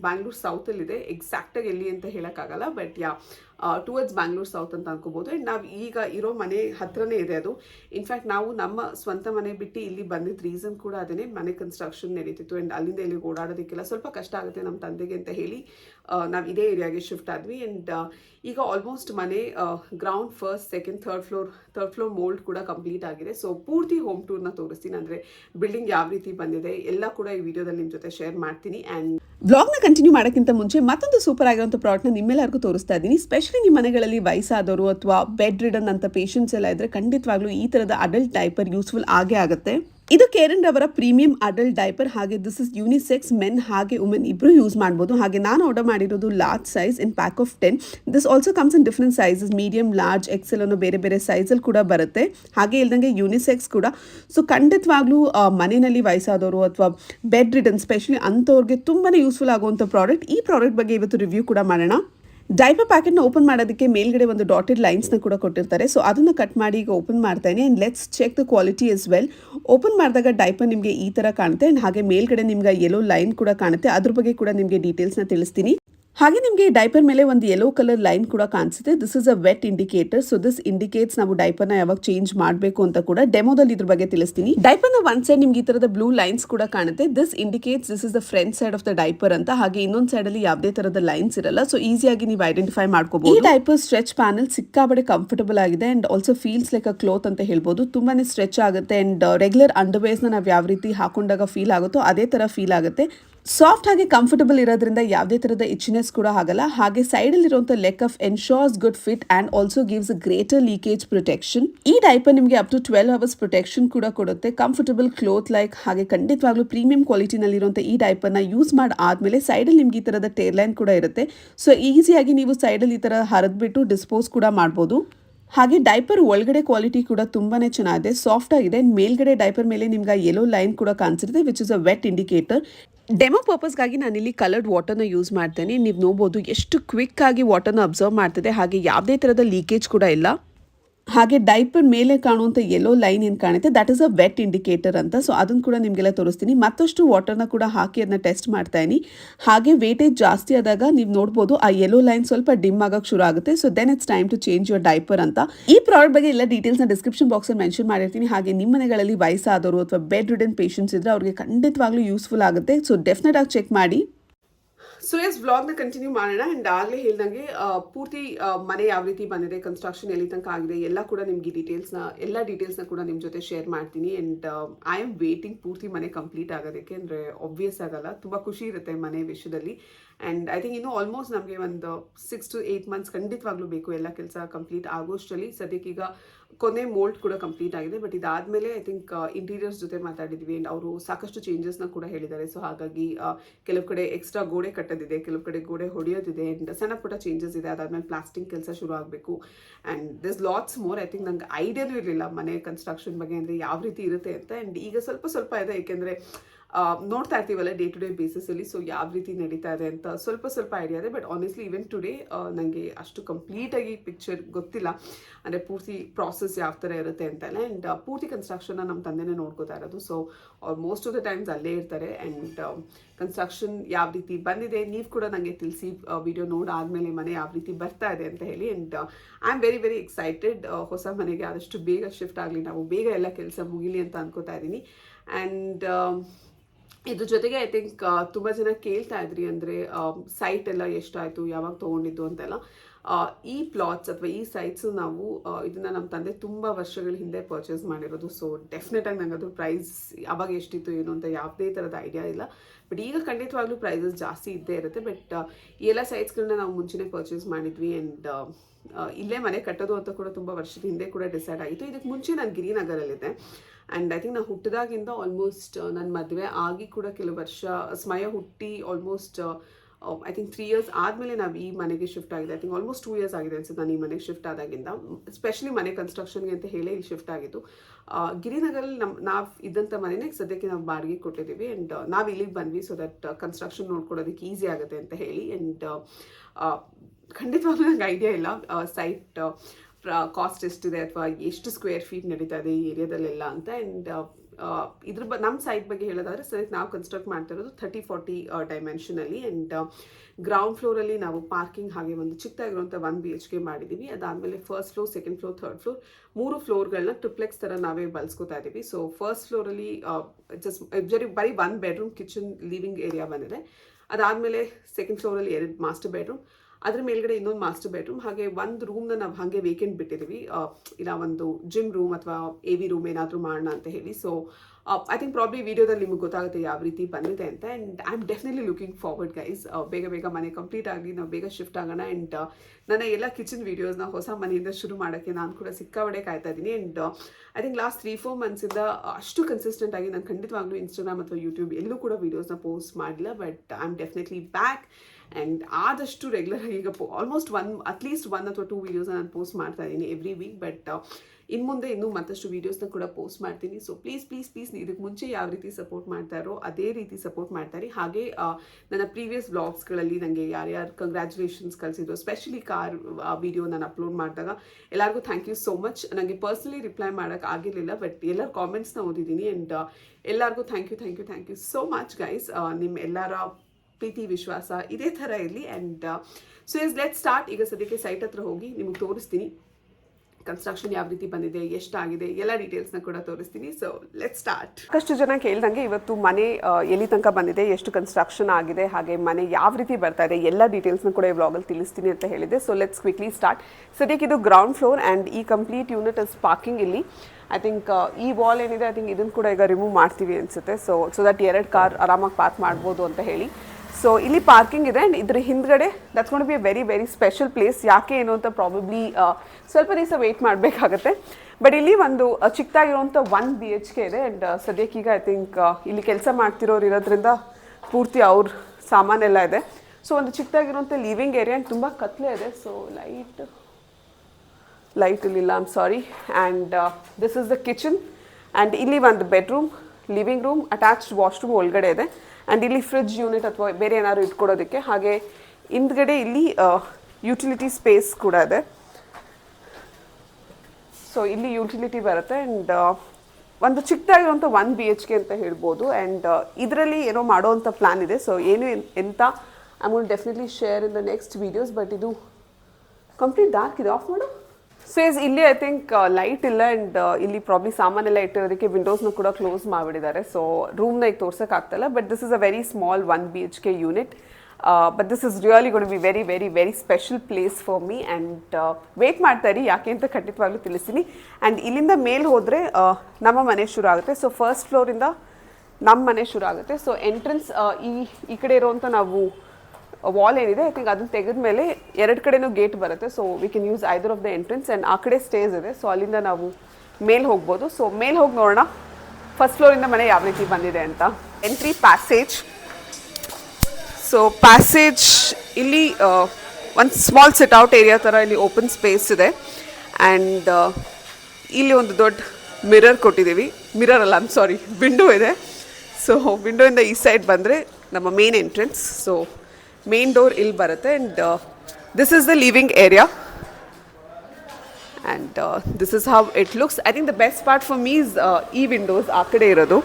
ಬ್ಯಾಂಗ್ಳೂರ್ ಸೌತಲ್ಲಿದೆ ಎಕ್ಸಾಕ್ಟಾಗಿ ಎಲ್ಲಿ ಅಂತ ಹೇಳೋಕ್ಕಾಗಲ್ಲ. But yeah towards Bangalore south ಅಂತ ಅನ್ಕೋಬೋದು. ಆ್ಯಂಡ್ ನಾವು ಈಗ ಇರೋ ಮನೆ ಹತ್ರನೇ ಇದೆ ಅದು. ಇನ್ಫ್ಯಾಕ್ಟ್ ನಾವು ನಮ್ಮ ಸ್ವಂತ ಮನೆ ಬಿಟ್ಟು ಇಲ್ಲಿ ಬಂದಿದ್ದ ರೀಸನ್ ಕೂಡ ಅದೇ ಮನೆ ಕನ್ಸ್ಟ್ರಕ್ಷನ್ ನಡೀತಿತ್ತು. ಆ್ಯಂಡ್ ಅಲ್ಲಿಂದ ಇಲ್ಲಿ ಓಡಾಡೋದಕ್ಕೆಲ್ಲ ಸ್ವಲ್ಪ ಕಷ್ಟ ಆಗುತ್ತೆ ನಮ್ಮ ತಂದೆಗೆ ಅಂತ ಹೇಳಿ ನಾವು ಇದೇ ಏರಿಯಾಗೆ ಶಿಫ್ಟ್ ಆದ್ವಿ. ಆ್ಯಂಡ್ ಈಗ ಆಲ್ಮೋಸ್ಟ್ ಮನೆ ground first second third floor third floor mould ಕೂಡ ಕಂಪ್ಲೀಟ್ ಆಗಿದೆ. ಸೊ ಪೂರ್ತಿ ಹೋಮ್ ಟೂರ್ನ ತೋರಿಸ್ತೀನಿ. ಅಂದರೆ ಬಿಲ್ಡಿಂಗ್ ಯಾವ ರೀತಿ ಬಂದಿದೆ ಎಲ್ಲ ಕೂಡ ಈ ವಿಡಿಯೋದಲ್ಲಿ ನಿಮ್ಮ ಜೊತೆ ಶೇರ್ ಮಾಡ್ತೀನಿ. ಆ್ಯಂಡ್ ಬ್ಲಾಗ್ನ ಕಂಟಿನ್ಯೂ ಮಾಡೋಕ್ಕಿಂತ ಮುಂಚೆ ಮತ್ತೊಂದು ಸೂಪರ್ ಆಗಿರುವಂಥ ಪ್ರಾಡಕ್ಟ್ನ ನಿಮ್ಮೆಲ್ಲರಿಗೂ ತೋರಿಸ್ತಾ ಇದ್ದೀನಿ. ಸ್ಪೆಷಲಿ ನಿಮ್ಮ ಮನೆಗಳಲ್ಲಿ ವಯಸ್ಸಾದವರು ಅಥವಾ ಬೆಡ್ ರಿಡನ್ ಅಂತ ಪೇಷಂಟ್ಸ್ ಎಲ್ಲ ಇದ್ದರೆ ಖಂಡಿತವಾಗ್ಲೂ ಈ ಥರದ ಅಡಲ್ಟ್ ಡೈಪರ್ ಯೂಸ್ಫುಲ್ ಆಗೇ ಆಗುತ್ತೆ. ಇದು ಕೇರನ್ ಅವರ ಪ್ರೀಮಿಯಂ ಅಡಲ್ಟ್ ಡೈಪರ್ ಹಾಗೆ ದಿಸ್ ಇಸ್ ಯೂನಿಸೆಕ್ಸ್ ಮೆನ್ ಹಾಗೆ ವುಮೆನ್ ಇಬ್ಬರು ಯೂಸ್ ಮಾಡ್ಬೋದು. ಹಾಗೆ ನಾನು ಆರ್ಡರ್ ಮಾಡಿರೋದು large size in pack of ten this also comes in different sizes medium large XL ಅನ್ನೋ ಬೇರೆ ಬೇರೆ ಸೈಜಲ್ಲಿ ಕೂಡ ಬರುತ್ತೆ. ಹಾಗೆ ಇಲ್ದಂಗೆ ಯೂನಿಸೆಕ್ಸ್ ಕೂಡ. ಸೊ ಖಂಡಿತವಾಗ್ಲೂ ಮನೆಯಲ್ಲಿ ವಯಸ್ಸಾದವರು ಅಥವಾ ಬೆಡ್ ರಿಟರ್ನ್ ಸ್ಪೆಷಲಿ ಅಂಥವ್ರಿಗೆ ತುಂಬಾ ಯೂಸ್ಫುಲ್ ಆಗುವಂಥ ಪ್ರಾಡಕ್ಟ್ ಈ ಪ್ರಾಡಕ್ಟ್ ಬಗ್ಗೆ ಇವತ್ತು ರಿವ್ಯೂ ಕೂಡ ಮಾಡೋಣ. ಡೈಪರ್ ಪ್ಯಾಕೆಟ್ನ ಓಪನ್ ಮಾಡೋದಕ್ಕೆ ಮೇಲ್ಗಡೆ ಒಂದು ಡಾಟೆಡ್ ಲೈನ್ಸ್ನ ಕೂಡ ಕೊಟ್ಟಿರ್ತಾರೆ. ಸೊ ಅದನ್ನು ಕಟ್ ಮಾಡಿ ಈಗ ಓಪನ್ ಮಾಡ್ತಾಯಿದೆ and let's check the quality is well open ಮಾಡಿದಾಗ ಡೈಪರ್ ನಿಮಗೆ ಈ ಥರ ಕಾಣುತ್ತೆ. ಆ್ಯಂಡ್ ಹಾಗೆ ಮೇಲ್ಗಡೆ ನಿಮ್ಗೆ ಎಲ್ಲೋ ಲೈನ್ ಕೂಡ ಕಾಣುತ್ತೆ. ಅದ್ರ ಬಗ್ಗೆ ಕೂಡ ನಿಮಗೆ ಡೀಟೇಲ್ಸ್ನ ತಿಳಿಸ್ತೀನಿ. ಹಾಗೆ ನಿಮಗೆ ಡೈಪರ್ ಮೇಲೆ ಒಂದು ಯೆಲ್ಲೋ ಕಲರ್ ಲೈನ್ ಕೂಡ ಕಾಣಿಸುತ್ತೆ. This is a wet indicator so this indicates ನಾವು ಡೈಪರ್ನ ಯಾವಾಗ ಚೇಂಜ್ ಮಾಡಬೇಕು ಅಂತ ಕೂಡ ಡೆಮೋದಲ್ಲಿ ಇದ್ರ ಬಗ್ಗೆ ತಿಳಿಸ್ತೀನಿ. ಡೈಪರ್ನ ಒನ್ ಸೈಡ್ ನಿಮ್ಗೆ ಈ ತರದ ಬ್ಲೂ ಲೈನ್ಸ್ ಕೂಡ ಕಾಣುತ್ತೆ. This indicates this is the front side of the diaper ಅಂತ. ಹಾಗೆ ಇನ್ನೊಂದು ಸೈಡ್ ಅಲ್ಲಿ ಯಾವುದೇ ತರದ ಲೈನ್ಸ್ ಇರಲ್ಲ. ಸೊ ಈಸಿಯಾಗಿ ನೀವು ಐಡೆಂಟಿಫೈ ಮಾಡ್ಕೋಬಹುದು ಈ ಡೈಪರ್ ಸ್ಟ್ರೆಚ್ ಪ್ಯಾನಲ್ ಸಿಕ್ಕಾಬಡೆ ಕಂಫರ್ಟಬಲ್ ಆಗಿದೆ and also feels like a cloth ಅಂತ ಹೇಳ್ಬೋದು. ತುಂಬಾನೇ ಸ್ಟ್ರೆಚ್ ಆಗುತ್ತೆ ಅಂಡ್ ರೆಗ್ಯುಲರ್ ಅಂಡರ್ವೇರ್ಸ್ನ ನಾವು ಯಾವ ರೀತಿ ಹಾಕೊಂಡಾಗ ಫೀಲ್ ಆಗುತ್ತೋ ಅದೇ ತರ ಫೀಲ್ ಆಗುತ್ತೆ. ಸಾಫ್ಟ್ ಆಗಿ ಕಂಫರ್ಟಬಲ್ ಇರೋದ್ರಿಂದ ಯಾವುದೇ ತರದ ಇಚ್ನೆಸ್ ಕೂಡ ಆಗಲ್ಲ. ಹಾಗೆ ಸೈಡ್ ಅಲ್ಲಿ ಇರುವಂತ leg cuff ensures good fit and also gives greater leakage protection ಈ ಡೈಪರ್ ನಿಮಗೆ up to twelve hours protection ಕೂಡ ಕೊಡುತ್ತೆ. ಕಂಫರ್ಟಬಲ್ ಕ್ಲೋತ್ ಲೈಕ್ ಹಾಗೆ ಖಂಡಿತವಾಗ್ಲೂ ಪ್ರೀಮಿಯಂ ಕ್ವಾಲಿಟಿನಲ್ಲಿರುವಂಥ ಈ ಡೈಪರ್ನ ಯೂಸ್ ಮಾಡಿ ಆದ್ಮೇಲೆ ಸೈಡಲ್ಲಿ ನಿಮ್ಗೆ ಈ ತರದ ಟೇರ್ ಲೈನ್ ಕೂಡ ಇರುತ್ತೆ. ಸೊ ಈಸಿಯಾಗಿ ನೀವು ಸೈಡಲ್ಲಿ ಈ ಥರ ಹರಿದ್ಬಿಟ್ಟು ಡಿಸ್ಪೋಸ್ ಕೂಡ ಮಾಡಬಹುದು ಹಾಗೆ ಡೈಪರ್ ಒಳಗಡೆ ಕ್ವಾಲಿಟಿ ಕೂಡ ತುಂಬಾನೇ ಚೆನ್ನಾಗಿದೆ. ಸಾಫ್ಟ್ ಆಗಿದೆ. ಮೇಲ್ಗಡೆ ಡೈಪರ್ ಮೇಲೆ ನಿಮ್ಗೆ ಯೆಲ್ಲೋ ಲೈನ್ ಕೂಡ ಕಾಣಿಸಿರುತ್ತೆ which is a wet indicator demo ಪರ್ಪಸ್ಗಾಗಿ ಇಲ್ಲಿ ಕಲರ್ಡ್ ವಾಟರ್ನ ಯೂಸ್ ಮಾಡ್ತೇನೆ. ನೀವು ನೋಡ್ಬೋದು ಎಷ್ಟು ಕ್ವಿಕ್ ಆಗಿ ವಾಟರ್ನ ಅಬ್ಸರ್ವ್ ಮಾಡ್ತದೆ. ಹಾಗೆ ಯಾವುದೇ ಥರದ ಲೀಕೇಜ್ ಕೂಡ ಇಲ್ಲ. ಹಾಗೆ ಡೈಪರ್ ಮೇಲೆ ಕಾಣುವಂಥ ಎಲ್ಲೋ ಲೈನ್ ಏನು ಕಾಣುತ್ತೆ? That is a wet indicator ಅಂತ. ಸೊ ಅದನ್ನು ಕೂಡ ನಿಮಗೆಲ್ಲ ತೋರಿಸ್ತೀನಿ. ಮತ್ತಷ್ಟು ವಾಟರ್ನ ಕೂಡ ಹಾಕಿ ಅದನ್ನ ಟೆಸ್ಟ್ ಮಾಡ್ತಾ ಇದೀನಿ ಹಾಗೆ ವೇಟೇಜ್ ಜಾಸ್ತಿ ಆದಾಗ ನೀವು ನೋಡ್ಬೋದು ಆ ಯೆಲ್ಲೋ ಲೈನ್ ಸ್ವಲ್ಪ ಡಿಮ್ ಆಗೋಕ್ಕೆ ಶುರು ಆಗುತ್ತೆ. So then it's time to change your diaper ಅಂತ. ಈ ಪ್ರಾಡಕ್ಟ್ ಬಗ್ಗೆ ಎಲ್ಲ ಡೀಟೇಲ್ಸ್ನ ಡಿಸ್ಕ್ರಿಪ್ಷನ್ ಬಾಕ್ಸಲ್ಲಿ ಮೆನ್ಷನ್ ಮಾಡಿರ್ತೀನಿ. ಹಾಗೆ ನಿಮ್ಮ ಮನೆಗಳಲ್ಲಿ ವಯಸ್ಸಾದವರು ಅಥವಾ ಬೆಡ್ ರಿಡನ್ ಪೇಷಂಟ್ಸ್ ಇದ್ದರೆ ಅವ್ರಿಗೆ ಖಂಡಿತವಾಗ್ಲೂ ಯೂಸ್ಫುಲ್ ಆಗುತ್ತೆ. ಸೊ ಡೆಫಿನೆಟ್ ಆಗಿ ಚೆಕ್ ಮಾಡಿ. ಸೊ ಎಸ್ ವ್ಲಾಗ್ನ ಕಂಟಿನ್ಯೂ ಮಾಡೋಣ. ಆ್ಯಂಡ್ ಆಗಲೇ ಹೇಳ್ದಂಗೆ ಪೂರ್ತಿ ಮನೆ ಯಾವ ರೀತಿ ಬಂದಿದೆ ಕನ್ಸ್ಟ್ರಕ್ಷನ್ ಎಲ್ಲಿ ತನಕ ಆಗಿದೆ, ಎಲ್ಲ ಕೂಡ ನಿಮಗೆ ಡೀಟೇಲ್ಸ್ನ ಎಲ್ಲ ಡೀಟೇಲ್ಸ್ನ ಕೂಡ ನಿಮ್ಮ ಜೊತೆ ಶೇರ್ ಮಾಡ್ತೀನಿ. ಆ್ಯಂಡ್ ಐ ಆಮ್ ವೇಟಿಂಗ್ ಪೂರ್ತಿ ಮನೆ ಕಂಪ್ಲೀಟ್ ಆಗೋದಕ್ಕೆ. ಅಂದರೆ ಆಬ್ವಿಯಸ್ ಆಗಲ್ಲ. ತುಂಬ ಖುಷಿ ಇರುತ್ತೆ ಮನೆ ವಿಷಯದಲ್ಲಿ. ಆ್ಯಂಡ್ ಐ ಥಿಂಕ್ ಇನ್ನೂ ಆಲ್ಮೋಸ್ಟ್ ನಮಗೆ ಒಂದು ಸಿಕ್ಸ್ ಟು ಏಯ್ಟ್ ಮಂತ್ಸ್ ಖಂಡಿತವಾಗ್ಲೂ ಬೇಕು. ಎಲ್ಲ ಕೆಲಸ ಕಂಪ್ಲೀಟ್ ಆಗೋಷ್ಟರಲ್ಲಿ. ಸದ್ಯಕ್ಕೀಗ ಕೊನೆ ಮೋಲ್ಡ್ ಕೂಡ ಕಂಪ್ಲೀಟ್ ಆಗಿದೆ ಬಟ್ ಇದಾದಮೇಲೆ ಐ ಥಿಂಕ್ ಇಂಟೀರಿಯರ್ಸ್ ಜೊತೆ ಮಾತಾಡಿದ್ವಿ ಆ್ಯಂಡ್ ಅವರು ಸಾಕಷ್ಟು ಚೇಂಜಸ್ನ ಕೂಡ ಹೇಳಿದ್ದಾರೆ. ಸೊ ಹಾಗಾಗಿ ಆ, ಕೆಲವು ಕಡೆ ಎಕ್ಸ್ಟ್ರಾ ಗೋಡೆ ಕಟ್ಟೋದಿದೆ ಕೆಲವು ಕಡೆ ಗೋಡೆ ಹೊಡೆಯೋದಿದೆ ಅಂಡ್ ಸಣ್ಣ ಪುಟ್ಟ ಚೇಂಜಸ್ ಇದೆ. ಅದಾದಮೇಲೆ ಪ್ಲಾಸ್ಟಿಂಗ್ ಕೆಲಸ ಶುರು ಆಗಬೇಕು. And this lots more I think ನಂಗೆ ಐಡಿಯಾನೂ ಇರಲಿಲ್ಲ ಮನೆ ಕನ್ಸ್ಟ್ರಕ್ಷನ್ ಬಗ್ಗೆ ಅಂದರೆ ಯಾವ ರೀತಿ ಇರುತ್ತೆ ಅಂತ. ಆ್ಯಂಡ್ ಈಗ ಸ್ವಲ್ಪ ಸ್ವಲ್ಪ ಇದೆ ಏಕೆಂದರೆ ನೋಡ್ತಾ ಇರ್ತೀವಲ್ಲ ಡೇ ಟು ಡೇ ಬೇಸಿಸಲ್ಲಿ ಸೊ ಯಾವ ರೀತಿ ನಡೀತಾ ಇದೆ ಅಂತ ಸ್ವಲ್ಪ ಸ್ವಲ್ಪ ಐಡಿಯಾ ಇದೆ ಬಟ್ ಆನೆಸ್ಟ್ಲಿ ಈವನ್ ಟುಡೇ ನನಗೆ ಅಷ್ಟು ಕಂಪ್ಲೀಟಾಗಿ ಪಿಕ್ಚರ್ ಗೊತ್ತಿಲ್ಲ. ಅಂದರೆ ಪೂರ್ತಿ ಪ್ರಾಸೆಸ್ ಯಾವ ಥರ ಇರುತ್ತೆ ಅಂತೆಲ್ಲ ಆ್ಯಂಡ್ ಪೂರ್ತಿ ಕನ್ಸ್ಟ್ರಕ್ಷನ್ನ ನಮ್ಮ ತಂದೆನೇ ನೋಡ್ಕೋತಾ ಇರೋದು. So most of the times ಅಲ್ಲೇ ಇರ್ತಾರೆ. ಆ್ಯಂಡ್ ಕನ್ಸ್ಟ್ರಕ್ಷನ್ ಯಾವ ರೀತಿ ಬಂದಿದೆ, ನೀವು ಕೂಡ ನನಗೆ ತಿಳಿಸಿ ವಿಡಿಯೋ ನೋಡಾದ್ಮೇಲೆ ಮನೆ ಯಾವ ರೀತಿ ಬರ್ತಾ ಇದೆ ಅಂತ ಹೇಳಿ. And I am very very excited ಹೊಸ ಮನೆಗೆ ಆದಷ್ಟು ಬೇಗ ಶಿಫ್ಟ್ ಆಗಲಿ. ನಾವು ಬೇಗ ಎಲ್ಲ ಕೆಲಸ ಮುಗಿಲಿ ಅಂತ ಅನ್ಕೋತಾ ಇದ್ದೀನಿ. ಆ್ಯಂಡ್ ಇದ್ರ ಜೊತೆಗೆ ಐ ಥಿಂಕ್ ತುಂಬ ಜನ ಕೇಳ್ತಾ ಇದ್ರಿ ಅಂದರೆ ಸೈಟ್ ಎಲ್ಲ ಎಷ್ಟಾಯಿತು, ಯಾವಾಗ ತೊಗೊಂಡಿದ್ದು ಅಂತೆಲ್ಲ. ಈ ಪ್ಲಾಟ್ಸ್ ಅಥವಾ ಈ ಸೈಟ್ಸ್ ನಾವು ಇದನ್ನ ನಮ್ಮ ತಂದೆ ತುಂಬ ವರ್ಷಗಳ ಹಿಂದೆ ಪರ್ಚೇಸ್ ಮಾಡಿರೋದು. ಸೊ ಡೆಫಿನೆಟಾಗಿ ನಂಗೆ ಅದು ಪ್ರೈಸ್ ಅವಾಗ ಎಷ್ಟಿತ್ತು, ಏನು ಅಂತ ಯಾವುದೇ ಥರದ ಐಡಿಯಾ ಇಲ್ಲ. ಬಟ್ ಈಗ ಖಂಡಿತವಾಗ್ಲೂ ಪ್ರೈಸಸ್ ಜಾಸ್ತಿ ಇದ್ದೇ ಇರುತ್ತೆ. ಬಟ್ ಈ ಎಲ್ಲ ಸೈಟ್ಸ್ಗಳನ್ನ ನಾವು ಮುಂಚೆನೇ ಪರ್ಚೇಸ್ ಮಾಡಿದ್ವಿ ಆ್ಯಂಡ್ ಇಲ್ಲೇ ಮನೆ ಕಟ್ಟೋದು ಅಂತ ಕೂಡ ತುಂಬ ವರ್ಷದ ಹಿಂದೆ ಕೂಡ ಡಿಸೈಡ್ ಆಗಿತ್ತು ಇದಕ್ಕೆ ಮುಂಚೆ ನಾನು ಗಿರಿನಗರಲ್ಲಿದ್ದೆ. ಆ್ಯಂಡ್ ಐ ಥಿಂಕ್ ನಾನು ಹುಟ್ಟಿದಾಗಿಂದ ಆಲ್ಮೋಸ್ಟ್ ನನ್ನ ಮದುವೆ ಆಗಿ ಕೂಡ ಕೆಲವು ವರ್ಷ, ಸ್ಮಯ ಹುಟ್ಟಿ almost I think three years ಆದಮೇಲೆ ನಾವು ಈ ಮನೆಗೆ ಶಿಫ್ಟ್ ಆಗಿದೆ. I think almost two years ಆಗಿದೆ ಅನ್ಸುತ್ತೆ ನಾನು ಈ ಮನೆಗೆ ಶಿಫ್ಟ್ ಆದಾಗಿಂದ. ಸ್ಪೆಷಲಿ ಮನೆ ಕನ್ಸ್ಟ್ರಕ್ಷನ್ಗೆ ಅಂತ ಹೇಳಿ ಇಲ್ಲಿ ಶಿಫ್ಟ್ ಆಗಿದ್ದು. ಗಿರಿನಗರಲ್ಲಿ ನಮ್ಮ ನಾವು ಇದ್ದಂಥ ಮನೆನೇ ಸದ್ಯಕ್ಕೆ ನಾವು ಬಾಡಿಗೆ ಕೊಟ್ಟಿದ್ದೀವಿ. ಆ್ಯಂಡ್ ನಾವು ಇಲ್ಲಿಗೆ ಬಂದ್ವಿ ಸೊ ದಟ್ ಕನ್ಸ್ಟ್ರಕ್ಷನ್ ನೋಡ್ಕೊಡೋದಕ್ಕೆ ಈಸಿ ಆಗುತ್ತೆ ಅಂತ ಹೇಳಿ. ಆ್ಯಂಡ್ ಖಂಡಿತವಾಗ್ಲೂ ನಂಗೆ ಐಡಿಯಾ ಇಲ್ಲ. ಸೈಟ್ ಕಾಸ್ಟ್ ಎಷ್ಟಿದೆ ಅಥವಾ ಎಷ್ಟು ಸ್ಕ್ವೇರ್ ಫೀಟ್ ನಡೀತಾ ಇದೆ ಈ ಏರಿಯಾದಲ್ಲೆಲ್ಲ ಅಂತ. ಆ್ಯಂಡ್ ಇದ್ರ ಬ ನಮ್ಮ ಸೈಟ್ ಬಗ್ಗೆ ಹೇಳೋದಾದ್ರೆ ಸದ್ಯಕ್ಕೆ ನಾವು ಕನ್ಸ್ಟ್ರಕ್ಟ್ ಮಾಡ್ತಾ ಇರೋದು ಥರ್ಟಿ ಫೋರ್ಟಿ ಡೈಮೆನ್ಷನಲ್ಲಿ ಆ್ಯಂಡ್ ಗ್ರೌಂಡ್ ಫ್ಲೋರಲ್ಲಿ ನಾವು ಪಾರ್ಕಿಂಗ್ ಹಾಗೆ ಒಂದು ಚಿಕ್ಕದಾಗಿರುವಂಥ ಒನ್ ಬಿ ಎಚ್ ಕೆ ಮಾಡಿದ್ದೀವಿ ಅದಾದಮೇಲೆ first floor second floor third floor ಮೂರು ಫ್ಲೋರ್ಗಳನ್ನ ಟ್ರಿಪ್ಲೆಕ್ಸ್ ಥರ ನಾವೇ ಬಳಸ್ಕೊತಾ ಇದ್ದೀವಿ ಸೊ ಫಸ್ಟ್ ಫ್ಲೋರಲ್ಲಿ ಜಸ್ಟ್ ಜರಿ ಬರೀ one bedroom kitchen living area ಬಂದಿದೆ. ಅದಾದಮೇಲೆ ಸೆಕೆಂಡ್ ಫ್ಲೋರಲ್ಲಿ ಎರಡು ಮಾಸ್ಟರ್ ಬೆಡ್ರೂಮ್ ಅದ್ರ ಮೇಲ್ಗಡೆ ಇನ್ನೊಂದು ಮಾಸ್ಟರ್ ಬೆಡ್ರೂಮ್ ಹಾಗೆ ಒಂದು ರೂಮ್ನ ನಾವು ಹಾಗೆ ವೇಕೆಂಟ್ ಬಿಟ್ಟಿದ್ದೀವಿ ಇಲ್ಲ, ಒಂದು ಜಿಮ್ ರೂಮ್ ಅಥವಾ ಎ ವಿ ರೂಮ್ ಏನಾದರೂ ಮಾಡೋಣ ಅಂತ ಹೇಳಿ. ಸೊ ಐ ಥಿಂಕ್ ಪ್ರಾಬ್ಲಿ ವಿಡಿಯೋದಲ್ಲಿ ನಿಮ್ಗೆ ಗೊತ್ತಾಗುತ್ತೆ ಯಾವ ರೀತಿ ಬಂದಿದೆ ಅಂತ. And I am definitely looking forward guys ಬೇಗ ಬೇಗ ಮನೆ ಕಂಪ್ಲೀಟ್ ಆಗಲಿ, ನಾವು ಬೇಗ ಶಿಫ್ಟ್ ಆಗೋಣ. ಆ್ಯಂಡ್ ನನ್ನ ಎಲ್ಲ ಕಿಚನ್ ವೀಡಿಯೋಸ್ನ ಹೊಸ ಮನೆಯಿಂದ ಶುರು ಮಾಡೋಕ್ಕೆ ನಾನು ಕೂಡ ಸಿಕ್ಕಾಪಡೆ ಕಾಯ್ತಾ ಇದ್ದೀನಿ. And I think last three four ಮಂತ್ಸಿಂದ ಅಷ್ಟು ಕನ್ಸಿಸ್ಟೆಂಟ್ ಆಗಿ ನಾನು ಖಂಡಿತವಾಗ್ಲೂ ಇನ್ಸ್ಟಾಗ್ರಾಮ್ ಅಥವಾ ಯೂಟ್ಯೂಬ್ ಎಲ್ಲೂ ಕೂಡ ವೀಡಿಯೋಸ್ನ ಪೋಸ್ಟ್ ಮಾಡಿಲ್ಲ. But I am definitely back and ಆದಷ್ಟು ರೆಗ್ಯುಲರ್ ಈಗ almost one at least one ಅಥವಾ ಟೂ ವೀಡಿಯೋಸ್ ನಾನು ಪೋಸ್ಟ್ ಮಾಡ್ತಾ ಇದ್ದೀನಿ ಎವ್ರಿ ವೀಕ್ ಬಟ್ ಇನ್ನು ಮುಂದೆ ಇನ್ನೂ ಮತ್ತಷ್ಟು ವೀಡಿಯೋಸ್ನ ಕೂಡ ಪೋಸ್ಟ್ ಮಾಡ್ತೀನಿ. ಸೊ ಪ್ಲೀಸ್ ಪ್ಲೀಸ್ ಪ್ಲೀಸ್ ಇದಕ್ಕೆ ಮುಂಚೆ ಯಾವ ರೀತಿ ಸಪೋರ್ಟ್ ಮಾಡ್ತಾರೋ ಅದೇ ರೀತಿ ಸಪೋರ್ಟ್ ಮಾಡ್ತಾರೆ. ಹಾಗೆ ನನ್ನ ಪ್ರೀವಿಯಸ್ ವ್ಲಾಗ್ಸ್ಗಳಲ್ಲಿ ನನಗೆ ಯಾರ್ಯಾರು ಕಂಗ್ರ್ಯಾಚುಲೇಷನ್ಸ್ ಕಳಿಸಿದ್ರು ಸ್ಪೆಷಲಿ ಕಾರ್ ವೀಡಿಯೋ ನಾನು ಅಪ್ಲೋಡ್ ಮಾಡಿದಾಗ ಎಲ್ಲರಿಗೂ ಥ್ಯಾಂಕ್ ಯು ಸೋ ಮಚ್ ನನಗೆ ಪರ್ಸ್ನಲಿ ರಿಪ್ಲೈ ಮಾಡೋಕ್ಕೆ ಆಗಿರಲಿಲ್ಲ ಬಟ್ ಎಲ್ಲರ ಕಾಮೆಂಟ್ಸ್ನ ಓದಿದ್ದೀನಿ. ಆ್ಯಂಡ್ ಎಲ್ಲರಿಗೂ thank you thank you thank you so much guys ನಿಮ್ಮ ಎಲ್ಲರ ಪ್ರೀತಿ, ವಿಶ್ವಾಸ ಇದೇ ಥರ ಇರಲಿ. And so is let start ಈಗ ಸದ್ಯಕ್ಕೆ ಸೈಟ್ ಹತ್ರ ಹೋಗಿ ನಿಮಗೆ ತೋರಿಸ್ತೀನಿ. ಕನ್ಸ್ಟ್ರಕ್ಷನ್ ಯಾವ ರೀತಿ ಬಂದಿದೆ, ಎಷ್ಟಾಗಿದೆ, ಎಲ್ಲ ಡೀಟೇಲ್ಸ್ನ ಕೂಡ ತೋರಿಸ್ತೀನಿ. ಸೊ ಲೆಟ್ ಸ್ಟಾರ್ಟ್ ಸಾಕಷ್ಟು ಜನ ಕೇಳ್ದಂಗೆ ಇವತ್ತು ಮನೆ ಎಲ್ಲಿ ತನಕ ಬಂದಿದೆ, ಎಷ್ಟು ಕನ್ಸ್ಟ್ರಕ್ಷನ್ ಆಗಿದೆ, ಹಾಗೆ ಮನೆ ಯಾವ ರೀತಿ ಬರ್ತಾ ಇದೆ, ಎಲ್ಲ ಡೀಟೇಲ್ಸ್ನ ಕೂಡ ಈ ವ್ಲಾಗಲ್ಲಿ ತಿಳಿಸ್ತೀನಿ ಅಂತ ಹೇಳಿದೆ ಸೊ ಲೆಟ್ಸ್ ಕ್ವಿಕ್ಲಿ ಸ್ಟಾರ್ಟ್ ಸದ್ಯಕ್ಕೆ ಇದು ಗ್ರೌಂಡ್ ಫ್ಲೋರ್ ಆ್ಯಂಡ್ ಈ ಕಂಪ್ಲೀಟ್ ಯೂನಿಟ್ ಇಸ್ ಪಾರ್ಕಿಂಗ್ ಇಲ್ಲಿ. ಐ ಥಿಂಕ್ ಈ ವಾಲ್ ಏನಿದೆ ಐ ಥಿಂಕ್ ಇದನ್ನು ಕೂಡ ಈಗ ರಿಮೂವ್ ಮಾಡ್ತೀವಿ ಅನಿಸುತ್ತೆ. ಸೊ ಸೊ ದಟ್ ಎರಡು ಕಾರ್ ಆರಾಮಾಗಿ ಪಾರ್ಕ್ ಮಾಡ್ಬೋದು ಅಂತ ಹೇಳಿ. ಸೊ ಇಲ್ಲಿ ಪಾರ್ಕಿಂಗ್ ಇದೆ ಆ್ಯಂಡ್ ಇದ್ರ ಹಿಂದ್ಗಡೆ that's gonna be a very very special place ಯಾಕೆ ಏನು ಅಂತ ಪ್ರಾಬಬ್ಲಿ ಸ್ವಲ್ಪ ದಿವಸ ವೆಯ್ಟ್ ಮಾಡಬೇಕಾಗತ್ತೆ. ಬಟ್ ಇಲ್ಲಿ ಒಂದು uh, ಚಿಕ್ಕದಾಗಿರುವಂಥ ಒನ್ ಬಿ ಎಚ್ ಕೆ ಇದೆ ಆ್ಯಂಡ್ ಸದ್ಯಕ್ಕೀಗ ಐ ಥಿಂಕ್ ಇಲ್ಲಿ ಕೆಲಸ ಮಾಡ್ತಿರೋರು ಇರೋದ್ರಿಂದ ಪೂರ್ತಿ ಅವ್ರ ಸಾಮಾನೆಲ್ಲ ಇದೆ. ಸೊ ಒಂದು ಚಿಕ್ಕದಾಗಿರುವಂಥ ಲಿವಿಂಗ್ ಏರಿಯಾ ಆ್ಯಂಡ್ ತುಂಬ ಕತ್ಲೆ ಇದೆ. ಸೊ ಲೈಟ್ ಲೈಟ್ ಇಲ್ಲಿಲ್ಲ I'm sorry and this is the kitchen and ಇಲ್ಲಿ ಒಂದು bedroom living room attached washroom ಒಳಗಡೆ ಇದೆ. ಆ್ಯಂಡ್ ಇಲ್ಲಿ ಫ್ರಿಡ್ಜ್ ಯೂನಿಟ್ ಅಥವಾ ಬೇರೆ ಏನಾದ್ರು ಇಟ್ಕೊಡೋದಕ್ಕೆ, ಹಾಗೆ ಹಿಂದ್ಗಡೆ ಇಲ್ಲಿ ಯುಟಿಲಿಟಿ ಸ್ಪೇಸ್ ಕೂಡ ಇದೆ. ಸೊ ಇಲ್ಲಿ ಯುಟಿಲಿಟಿ ಬರುತ್ತೆ ಆ್ಯಂಡ್ ಒಂದು ಚಿಕ್ಕದಾಗಿರುವಂಥ ಒನ್ ಬಿ ಎಚ್ ಕೆ ಅಂತ ಹೇಳ್ಬೋದು. ಆ್ಯಂಡ್ ಇದರಲ್ಲಿ ಏನೋ ಮಾಡೋವಂಥ ಪ್ಲ್ಯಾನ್ ಇದೆ. ಸೊ ಏನು ಎಂತ I will definitely share in the next videos but ಇದು ಕಂಪ್ಲೀಟ್ ಡಾರ್ಕ್ ಇದೆ. ಆಫ್ ಮಾಡು. ಸೇಸ್ ಇಲ್ಲಿ ಐ ಥಿಂಕ್ ಲೈಟ್ ಇಲ್ಲ ಅಂಡ್ ಇಲ್ಲಿ ಪ್ರಾಬ್ಲಿ ಸಾಮಾನೆಲ್ಲ ಇಟ್ಟಿರೋದಕ್ಕೆ ವಿಂಡೋಸ್ನ ಕೂಡ ಕ್ಲೋಸ್ ಮಾಡಿಬಿಟ್ಟಿದ್ದಾರೆ. ಸೊ ರೂಮ್ನ ಈಗ ತೋರ್ಸೋಕ್ಕಾಗ್ತಲ್ಲ but this is a very small one B H K unit but this is really good be very very very special place for me and wait ಮಾಡ್ತಾ ಇರಿ, ಯಾಕೆ ಅಂತ ಖಂಡಿತವಾಗ್ಲೂ ತಿಳಿಸ್ತೀನಿ. ಆ್ಯಂಡ್ ಇಲ್ಲಿಂದ ಮೇಲೆ ಹೋದರೆ ನಮ್ಮ ಮನೆ ಶುರು ಆಗುತ್ತೆ. ಸೊ ಫಸ್ಟ್ ಫ್ಲೋರಿಂದ ನಮ್ಮ ಮನೆ ಶುರು ಆಗುತ್ತೆ. ಸೊ ಎಂಟ್ರೆನ್ಸ್ ಈ ಈ ಕಡೆ ಇರೋವಂಥ ನಾವು ವಾಲ್ ಏನಿದೆ ಐ ಥಿಂಕ್ ಅದನ್ನ ತೆಗೆದ ಮೇಲೆ ಎರಡು ಕಡೆನೂ ಗೇಟ್ ಬರುತ್ತೆ. So we can use either of the entrance and ಆ ಕಡೆ ಸ್ಟೇಜ್ ಇದೆ. ಸೊ ಅಲ್ಲಿಂದ ನಾವು ಮೇಲೆ ಹೋಗ್ಬೋದು. ಸೊ ಮೇಲೆ ಹೋಗಿ ನೋಡೋಣ. ಫಸ್ಟ್ ಫ್ಲೋರಿಂದ ಮನೆ ಯಾವ ರೀತಿ ಬಂದಿದೆ ಅಂತ. ಎಂಟ್ರಿ ಪ್ಯಾಸೇಜ್ ಸೊ ಪ್ಯಾಸೇಜ್ ಇಲ್ಲಿ ಒಂದು ಸ್ಮಾಲ್ ಸಿಟ್ ಔಟ್ ಏರಿಯಾ ಥರ ಇಲ್ಲಿ ಓಪನ್ ಸ್ಪೇಸ್ ಇದೆ. ಆ್ಯಂಡ್ ಇಲ್ಲಿ ಒಂದು ದೊಡ್ಡ ಮಿರರ್ ಕೊಟ್ಟಿದ್ದೀವಿ. ಮಿರರ್ ಅಲ್ಲ ಐಮ್ ಸಾರಿ ವಿಂಡೋ ಇದೆ. ಸೊ ವಿಂಡೋಯಿಂದ ಈ ಸೈಡ್ ಬಂದರೆ ನಮ್ಮ main entrance so main door ಇಲ್ಲಿ ಬರುತ್ತೆ and this is the living area and this is how it looks I think the best part for me is ಈ windows ಆ ಕಡೆ ಇರೋದು.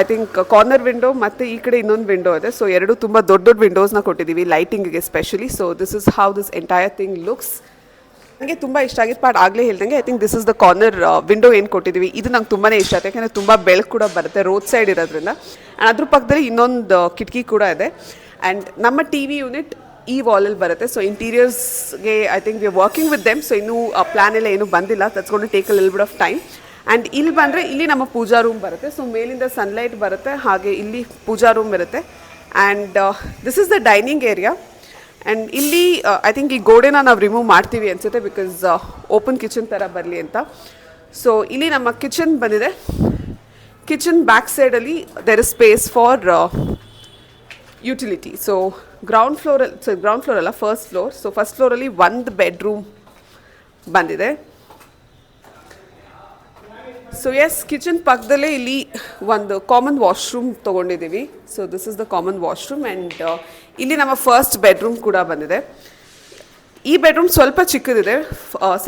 ಐ ಥಿಂಕ್ ಕಾರ್ನರ್ ವಿಂಡೋ ಮತ್ತು ಈ ಕಡೆ ಇನ್ನೊಂದು ವಿಂಡೋ ಇದೆ. ಸೊ ಎರಡು ತುಂಬ ದೊಡ್ಡ ದೊಡ್ಡ ವಿಂಡೋಸ್ನ ಕೊಟ್ಟಿದ್ದೀವಿ ಲೈಟಿಂಗಿಗೆ specially so this is how this entire thing looks ನನಗೆ ತುಂಬ ಇಷ್ಟ ಆಗಿದ್ದು ಪಾರ್ಟ್ ಆಗಲೇ ಹೇಳ್ದಂಗೆ I think this is the corner window ಏನು ಕೊಟ್ಟಿದ್ದೀವಿ ಇದು ನಂಗೆ ತುಂಬಾ ಇಷ್ಟ ಆಯ್ತು, ಯಾಕೆಂದರೆ ತುಂಬ ಬೆಳಕು ಕೂಡ ಬರುತ್ತೆ ರೋಡ್ ಸೈಡ್ ಇರೋದ್ರಿಂದ. ಆ್ಯಂಡ್ ಅದ್ರ ಪಕ್ಕದಲ್ಲಿ ಇನ್ನೊಂದು ಕಿಟಕಿ ಕೂಡ ಇದೆ. ಆ್ಯಂಡ್ ನಮ್ಮ ಟಿ ವಿ ಯೂನಿಟ್ ಈ ವಾಲಲ್ಲಿ ಬರುತ್ತೆ. So ಇಂಟೀರಿಯರ್ಸ್ಗೆ I think we working with them so ಇನ್ನೂ ಪ್ಲ್ಯಾನ್ ಎಲ್ಲ ಏನೂ ಬಂದಿಲ್ಲ. ತತ್ಕೊಂಡು take a lil bit of time and ಇಲ್ಲಿ ಬಂದರೆ, ಇಲ್ಲಿ ನಮ್ಮ ಪೂಜಾ ರೂಮ್ ಬರುತ್ತೆ. ಸೊ ಮೇಲಿಂದ ಸನ್ಲೈಟ್ ಬರುತ್ತೆ. ಹಾಗೆ ಇಲ್ಲಿ ಪೂಜಾ ರೂಮ್ ಇರುತ್ತೆ. And this is the dining area and ಇಲ್ಲಿ ಐ ಥಿಂಕ್ ಈ ಗೋಡೆನ ನಾವು ರಿಮೂವ್ ಮಾಡ್ತೀವಿ ಅನಿಸುತ್ತೆ ಬಿಕಾಸ್ ಓಪನ್ ಕಿಚನ್ ಥರ ಬರಲಿ ಅಂತ. ಸೊ ಇಲ್ಲಿ ನಮ್ಮ ಕಿಚನ್ ಬಂದಿದೆ. ಕಿಚನ್ ಬ್ಯಾಕ್ ಸೈಡಲ್ಲಿ there is space for utility so ground ಫ್ಲೋರಲ್ಲಿ so ground floor ಅಲ್ಲ ಫಸ್ಟ್ ಫ್ಲೋರ್ ಸೊ ಫಸ್ಟ್ ಫ್ಲೋರಲ್ಲಿ ಒಂದು ಬೆಡ್ರೂಮ್ ಬಂದಿದೆ. ಸೊ ಎಸ್ ಕಿಚನ್ ಪಕ್ಕದಲ್ಲೇ ಇಲ್ಲಿ ಒಂದು ಕಾಮನ್ ವಾಶ್ರೂಮ್ ತೊಗೊಂಡಿದ್ದೀವಿ. So this is the common washroom and ಇಲ್ಲಿ ನಮ್ಮ ಫಸ್ಟ್ ಬೆಡ್ರೂಮ್ ಕೂಡ ಬಂದಿದೆ. ಈ ಬೆಡ್ರೂಮ್ ಸ್ವಲ್ಪ ಚಿಕ್ಕದಿದೆ.